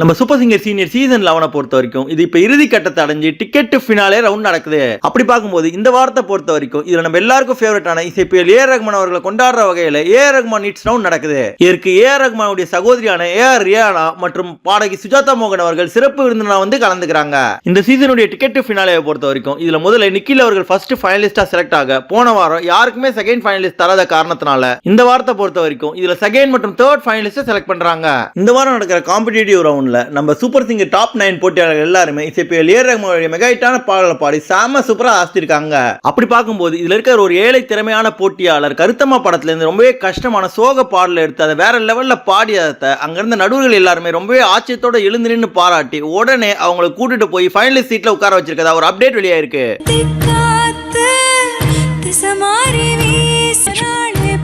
நம்ம super singer senior season லெவனை பொறுத்த வரைக்கும் இது இப்போ இறுதி கட்டத்தை அடைஞ்சு டிக்கெட் ஃபினாலே ரவுண்ட் நடக்குது. அப்படி பார்க்கும்போது இந்த வாரத்தை பொறுத்த வரைக்கும் இதில் நம்ம எல்லாருக்கும் ஃபேவரட்டான இசைப்பியல் ஏ. ரஹ்மான் அவர்களை கொண்டாடுற வகையில் ஏ. ரஹ்மான் இட்ஸ் ரவுண்ட் நடக்குது. இதற்கு ஏ. ரஹ்மானுடைய சகோதரியான ஏ. ஆர் ரியானா மற்றும் பாடகி சுஜாதா மோகன் அவர்கள் சிறப்பு விருந்தினா வந்து கலந்துக்கிறாங்க. இந்த சீசனுடைய டிக்கெட் ஃபினாலே பொறுத்த வரைக்கும் இதில் முதல்ல நிக்கில் அவர்கள் ஃபர்ஸ்ட் ஃபைனலிஸ்டாக செலக்ட் ஆக போன வாரம் யாருக்குமே செகண்ட் ஃபைனலிஸ்ட் தராத காரணத்தினால இந்த வாரத்தை பொறுத்த வரைக்கும் இதில் செகண்ட் மற்றும் தேர்ட் ஃபைனலிஸ்ட்டை செலக்ட் பண்ணுறாங்க இந்த வாரம் நடக்கிற காம்படிட்டிவ் ரவுண்ட்ல நம்ம சூப்பர் சிங்கர் டாப் நைன் போட்டியாளர்கள் எல்லாருமே இசைப்பியல் ஏ ரஹ்மானுடைய மெகாயிட்டான பாடலை பாடி செம சூப்பராக ஆசித்திருக்காங்க. அப்படி பார்க்கும்போது இதுல இருக்கிற ஒரு ஏழை திறமையான போட்டியாளர் கருத்தம்மா படத்துல இருந்து ரொம்பவே கஷ்டமான சோக பாடல எடுத்து அதை வேற லெவலில் பாடியதை அங்கேருந்து நடுவர்கள் எல்லாருமே ரொம்பவே ஆச்சரியத்தோட எழுந்து நின்று பாராட்டி உடனே அவங்களை கூட்டிட்டு போய் ஃபைனல் சீட்ல உட்கார வச்சிருக்கதா ஒரு அப்டேட் வெளியாயிருக்கு.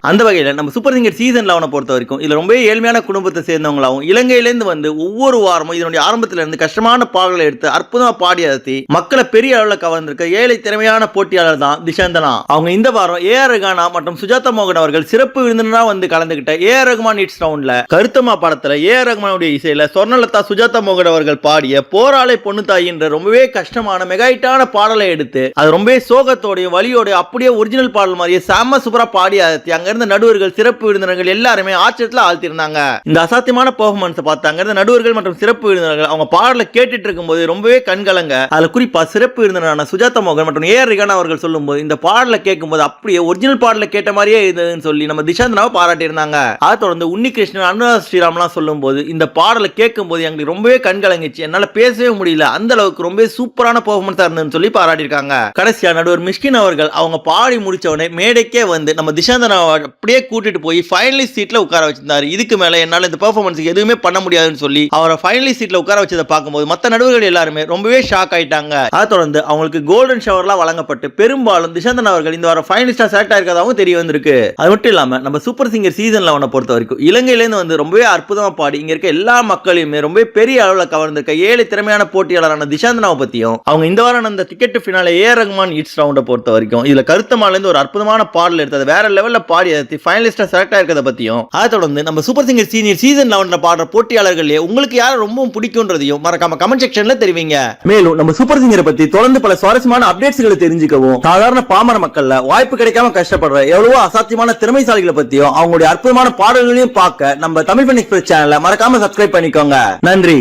அந்த வகையில் நம்ம சூப்பர் சிங்கர் சீசன் லெவனை பொறுத்த வரைக்கும் இதில் ரொம்ப ஏழ்மையான குடும்பத்தை சேர்ந்தவங்களாகவும் இலங்கையிலேருந்து வந்து ஒவ்வொரு வாரமும் இதனுடைய ஆரம்பத்திலிருந்து கஷ்டமான பாடல்களை எடுத்து அற்புதமாக பாடி அழுத்தி மக்களை பெரிய அளவில் கவர்ந்திருக்க ஏழை திறமையான போட்டியாளர் தான் திஷாந்தனா. அவங்க இந்த வாரம் ஏ ஆர் ரகானா மற்றும் சுஜாதா மோகன் அவர்கள் சிறப்பு விருந்தினராக வந்து கலந்துகிட்ட ஏ ஆர் ரகுமான் இட்ஸ் ரவுண்டில் கருத்தம்மா படத்தில் ஏ ஆர் ரகுமானுடைய இசையில் சொர்ணலதா சுஜாதா மோகன் அவர்கள் பாடிய போராளை பொண்ணு தாயின்ற ரொம்பவே கஷ்டமான மெகாயிட்டான பாடலை எடுத்து அது ரொம்பவே சோகத்தோடையும் வழியோடையும் அப்படியே ஒரிஜினல் பாடல் மாதிரியே செம்ம சூப்பரா பாடி அழுத்தி அங்கே இருந்த நடுவர்கள் சிறப்பு விருந்தினர்கள் எல்லாருமே ஆச்சரியத்தில் ஆழ்த்திருந்தாங்க இந்த அசாத்தியமான பெர்ஃபார்மன்ஸ் பார்த்தாங்க. இருந்த நடுவர்கள் மற்றும் சிறப்பு விருந்தினர்கள் அவங்க பாடல கேட்டுட்டு இருக்கும்போது ரொம்பவே கண்கலங்க அதுல குறிப்பா சிறப்பு விருந்தினரான சுஜாதா மோகன் மற்றும் ஏ ஆர் ரிகானா அவர்கள் சொல்லும்போது இந்த பாடல கேட்கும்போது அப்படியே ஒரிஜினல் பாடல கேட்ட மாதிரியே இருந்ததுன்னு சொல்லி நம்ம திஷாந்தனாவை பாராட்டியிருந்தாங்க. அதை தொடர்ந்து உன்னிகிருஷ்ணன் அனுராக் ஸ்ரீராம்லாம் சொல்லும்போது இந்த பாடலை கேட்கும்போது எங்களுக்கு ரொம்பவே கண்கலங்கிச்சு என்னால் பேசவே முடியல. அந்த அளவுக்கு ரொம்பவே சூப்பரான பெர்ஃபார்மன்ஸாக இருந்ததுன்னு சொல்லி பாராட்டியிருக்காங்க. கடைசியா நடுவர் மிஷ்கின் அவர்கள் அவங்க பாடி முடிச்ச உடனே மேடைக்கே வந்து நம்ம திஷாந்தனாவை அப்படியே கூட்டிட்டு போய் ஃபைனலிஸ்ட் சீட்ல உட்கார வச்சிருந்தாரு. இதுக்கு மேல என்னால இந்த பெர்ஃபார்மன்ஸுக்கு எதுவுமே பண்ண முடியாதுன்னு சொல்லி அவரை ஃபைனலிஸ்ட் சீட்ல உட்கார வச்சதை பார்க்கும்போது மற்ற நடுவர்கள் எல்லாருமே ரொம்பவே ஷாக் ஆயிட்டாங்க. அதை தொடர்ந்து அவங்களுக்கு கோல்டன் ஷவர்லாம் வழங்கப்பட்டு பெரும்பாலும் திஷாந்தன் அவர்கள் இந்த வாரம் ஃபைனலிஸ்டா செலக்ட் ஆயிருக்கதாகவும் தெரிய வந்திருக்கு. அது மட்டும் இல்லாம நம்ம சூப்பர் சிங்கர் சீசன் லெவனை பொறுத்த வரைக்கும் இலங்கையிலேருந்து வந்து ரொம்பவே அற்புதமா பாடி இங்க இருக்க எல்லா மக்களையுமே ரொம்ப பெரிய அளவில் கவர்ந்திருக்க ஏழு திறமையான போட்டியாளரான திசாந்தனாவை பத்தியும் அவங்க இந்த வாரம் அந்த ticket finale A Rahman its ரவுண்டை பொறுத்த வரைக்கும் இதுல கருத்தமாலேருந்து ஒரு அற்புதமான பாடல் எடுத்து வேற லெவல்ல பாடி அதை ஃபைனலிஸ்டா செலக்ட் ஆயிருக்கிறத பற்றியும் அதை தொடர்ந்து நம்ம சூப்பர் சிங்கர் சீனியர் சீசன் லெவனில் பாடுற போட்டியாளர்களே உங்களுக்கு யாரை ரொம்பவும் பிடிக்கும்ன்றதையும் மறக்காம கமெண்ட் செக்ஷன்ல தெரிவிங்க. மேலும் நம்ம சூப்பர் சிங்கரை பத்தி தொடர்ந்து பல சுவாரஸ்யமான அப்டேட்ஸ்களை தெரிஞ்சுக்கவும் சாதாரண பாமர மக்கள்ல வாய்ப்பு கிடைக்காம கஷ்டப்படுற எவ்வளவோ அசாத்தியமான திறமைசாலிகளை பற்றியும் அவங்களுடைய அற்புதமான பாடல்களையும் பார்க்க நம்ம தமிழ் பண்ணி எக்ஸ்பிரஸ் சேனலை மறக்காம சப்ஸ்கிரைப் பண்ணிக்கோங்க. நன்றி.